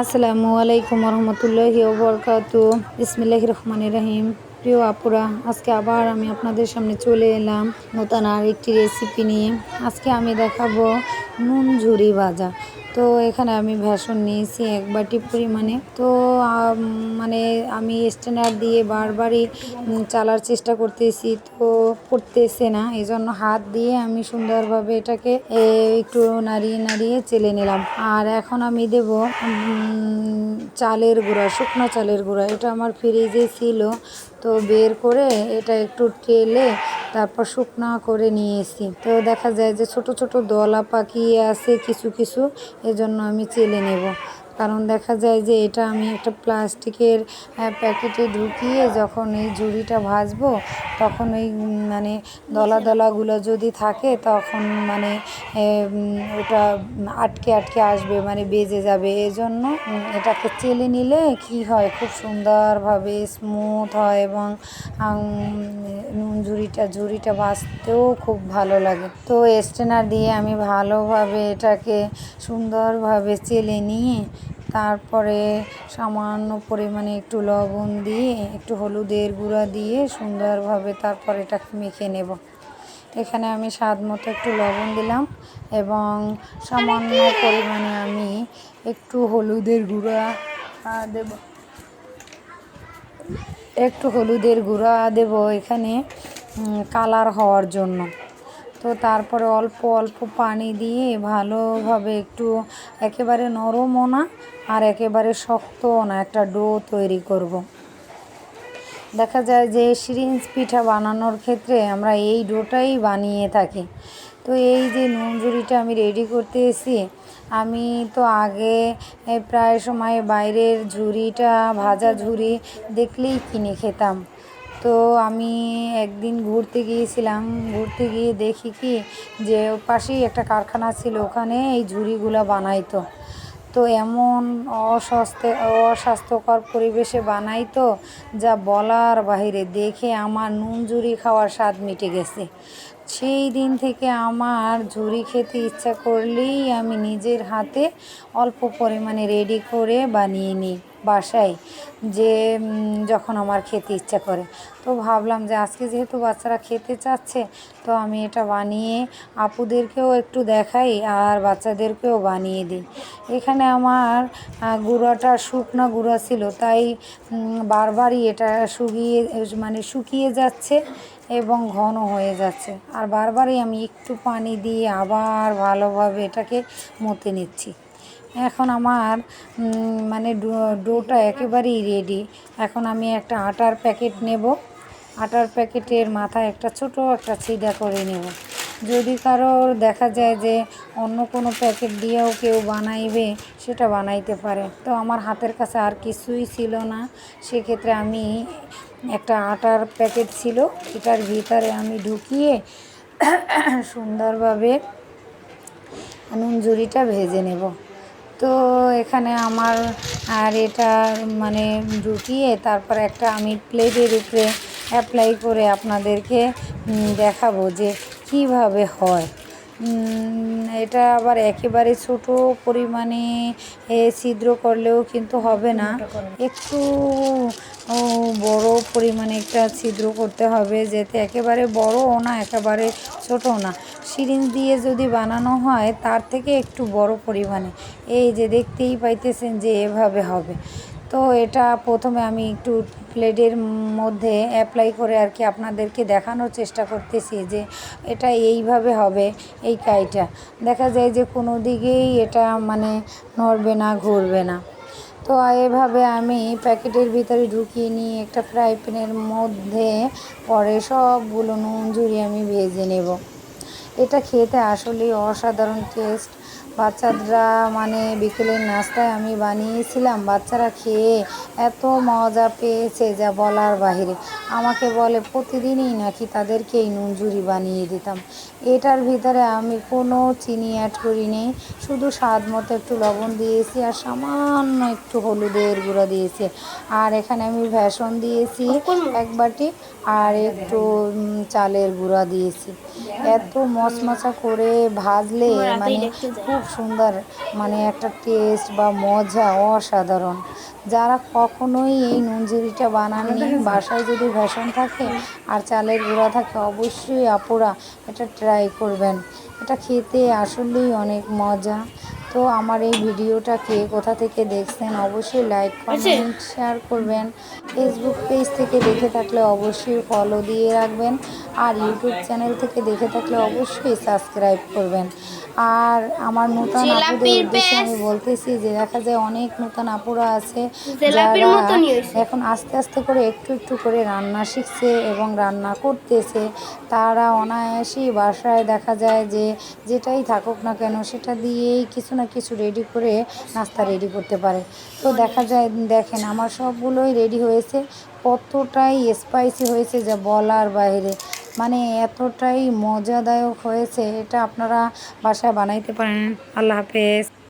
আসসালামু আলাইকুম রহমতুল্লাহি বরকাত ইসমিল্লাহ রহমান রহিম। প্রিয় আপুরা, আজকে আবার আমি আপনাদের সামনে চলে এলাম নতুন আর একটি রেসিপি নিয়ে। আজকে আমি দেখাবো নুন ঝুরি ভাজা। তো এখানে আমি ভেষণ নিয়েছি এক বাটি পরিমাণে। তো মানে আমি স্ট্যান্ডার দিয়ে বারবারই চালার চেষ্টা করতেছি, তো পড়তেছে না। এই জন্য হাত দিয়ে আমি সুন্দরভাবে এটাকে একটু নাড়িয়ে নাড়িয়ে চেলে নিলাম। আর এখন আমি দেব চালের গুঁড়া, শুকনো চালের গুঁড়া। এটা আমার ফ্রিজে ছিল। তো বের করে এটা একটু টেলে তারপর শুকনা করে নিয়েছি। তো দেখা যায় যে ছোট ছোট দলা পাকিয়ে আছে কিছু কিছু, এজন্য আমি চেলে নেব। কারণ দেখা যায় যে এটা আমি একটা প্লাস্টিকের প্যাকেটে ঢুকিয়ে যখন এই ঝুড়িটা ভাজবো, তখন ওই মানে দলা দলাগুলো যদি থাকে, তখন মানে ওটা আটকে আটকে আসবে মানে বেজে যাবে। এজন্য এটাকে চেলে নিলে কি হয়? খুব সুন্দরভাবে স্মুথ হয় এবং নুন ঝুড়িটা ঝুড়িটা ভাজতেও খুব ভালো লাগে। তো স্টেনার দিয়ে আমি ভালোভাবে এটাকে সুন্দরভাবে চেলে নিয়ে তারপরে সামান্য পরিমাণে একটু লবণ দিয়ে, একটু হলুদের গুঁড়া দিয়ে সুন্দরভাবে তারপর এটাকে মেখে নেব। এখানে আমি স্বাদ মতো একটু লবণ দিলাম এবং সামান্য পরিমাণে আমি একটু হলুদের গুঁড়া দেব। একটু হলুদের গুঁড়া দেব এখানে কালার হওয়ার জন্য। তো তারপরে অল্প অল্প পানি দিয়ে ভালোভাবে একটু একেবারে নরমও না আর একেবারে শক্তও না, একটা ডো তৈরি করব। দেখা যায় যে সিরিঞ্জ পিঠা বানানোর ক্ষেত্রে আমরা এই ডোটাই বানিয়ে থাকি তো এই যে নুনঝুরিটা আমি রেডি করতে এসেছি, আমি তো আগে প্রায় সময় বাইরের ঝুড়িটা ভাজা ঝুড়ি দেখলেই কিনে খেতাম তো আমি একদিন ঘুরতে গিয়েছিলাম। ঘুরতে গিয়ে দেখি কি যে পাশেই একটা কারখানা ছিল, ওখানে এই ঝুড়িগুলো বানাইতো। তো এমন অস্বাস্থ্য, অস্বাস্থ্যকর পরিবেশে বানাইতো যা বলার বাইরে দেখে আমার নুন ঝুড়ি খাওয়ার স্বাদ মিটে গেছে। সেই দিন থেকে আমার ঝুড়ি খেতে ইচ্ছা করলেই আমি নিজের হাতে অল্প পরিমাণে রেডি করে বানিয়ে নিই। বাসায় যে যখন আমার খেতে ইচ্ছা করে। তো ভাবলাম যে আজকে যেহেতু বাচ্চারা খেতে চাচ্ছে, তো আমি এটা বানিয়ে আপুদেরকেও একটু দেখাই আর বাচ্চাদেরকেও বানিয়ে দিই। এখানে আমার গুঁড়াটা শুকনো গুঁড়া ছিল, তাই বারবারই এটা শুকিয়ে মানে শুকিয়ে যাচ্ছে এবং ঘন হয়ে যাচ্ছে। আর বারবারই আমি একটু পানি দিয়ে আবার ভালোভাবে এটাকে মতে নিচ্ছি। এখন আমার মানে ডোটা একেবারেই রেডি এখন আমি একটা আটার প্যাকেট নেব। আটার প্যাকেটের মাথায় একটা ছোট একটা ছিদা করে নেব। যদি কারোর দেখা যায় যে অন্য কোনো প্যাকেট দিয়েও কেউ বানাইবে, সেটা বানাইতে পারে। তো আমার হাতের কাছে আর কিছুই ছিল না। সেক্ষেত্রে আমি একটা আটার প্যাকেট ছিল এটার ভিতরে আমি ঢুকিয়ে সুন্দরভাবে নুন ঝুড়িটা ভেজে নেব। তো এখানে আমার, আর এটা মানে রুটিয়ে তারপর একটা আমি প্লেটের উপরে অ্যাপ্লাই করে আপনাদেরকে দেখাবো যে কীভাবে হয়। এটা আবার একেবারে ছোট পরিমাণে ছিদ্র করলেও কিন্তু হবে না। একটু বড় পরিমাণে একটা ছিদ্র করতে হবে যাতে একেবারে বড়ও না, একেবারে ছোটও না। সিরিঞ্জ দিয়ে যদি বানানো হয়, তার থেকে একটু বড় পরিমাণে। এই যে দেখতেই পাইতেছেন যে এভাবে হবে। তো এটা প্রথমে আমি একটু প্লেটের মধ্যে অ্যাপ্লাই করে আর কি আপনাদেরকে দেখানোর চেষ্টা করতেছি যে এটা এইভাবে হবে এই কাইটা। দেখা যায় যে কোনো দিকেই এটা মানে নড়বে না, ঘুরবে না। তো এভাবে আমি প্যাকেটের ভিতরে ঢুকিয়ে নিয়ে একটা ফ্রাই প্যানের মধ্যে পরে সবগুলো নুন ঝুরিয়ে আমি ভেজে নেব। এটা খেতে আসলেই অসাধারণ টেস্ট। বাচ্চারা মানে বিকেলের নাস্তায় আমি বানিয়েছিলাম। বাচ্চারা খেয়ে এত মজা পেয়েছে যা বলার বাহিরে। আমাকে বলে প্রতিদিনই নাকি তাদেরকে এই নুনঝুরি বানিয়ে দিতাম। এটার ভিতরে আমি কোনো চিনি অ্যাড করিনি। শুধু স্বাদ মতো একটু লবণ দিয়েছি আর সামান্য একটু হলুদের গুঁড়ো দিয়েছি। আর এখানে আমি ভেষণ দিয়েছি এক বাটি আর একটু চালের গুঁড়া দিয়েছি। এত মশমশা করে ভাজলে মানে খুব সুন্দর মানে একটা টেস্ট বা মজা অসাধারণ। যারা কখনোই এই নুনঝুরিটা বানাননি বাসায় যদি ভেষণ থাকে আর চালের গুঁড়া থাকে অবশ্যই আপুরা এটা ট্রাই করবেন। এটা খেতে আসলেই অনেক মজা। তো আমার এই ভিডিওটা কে কোথা থেকে দেখছেন অবশ্যই লাইক কমেন্ট শেয়ার করবেন। ফেসবুক পেজ থেকে দেখে থাকলে অবশ্যই ফলো দিয়ে রাখবেন। আর ইউটিউব চ্যানেল থেকে দেখে থাকলে অবশ্যই সাবস্ক্রাইব করবেন। আর আমার নতুন আপুদের উদ্দেশ্যে আমি বলতেছি যে দেখা যায় অনেক নতুন আপুরা আছে যারা এখন আস্তে আস্তে করে একটু একটু করে রান্না শিখছে এবং রান্না করতেছে। তারা অনায়াসেই বাসায় দেখা যায় যে যেটাই থাকুক না কেন সেটা দিয়েই কিছু না কিছু রেডি করে নাস্তা রেডি করতে পারে। তো দেখা যায় দেখেন আমার সবগুলোই রেডি হয়েছে। কতটাই স্পাইসি হয়েছে যা বলার বাইরে। মানে এতটাই মজাদায়ক হয়েছে এটা আপনারা বাসায় বানাইতে পারেন। আল্লাহ হাফেজ।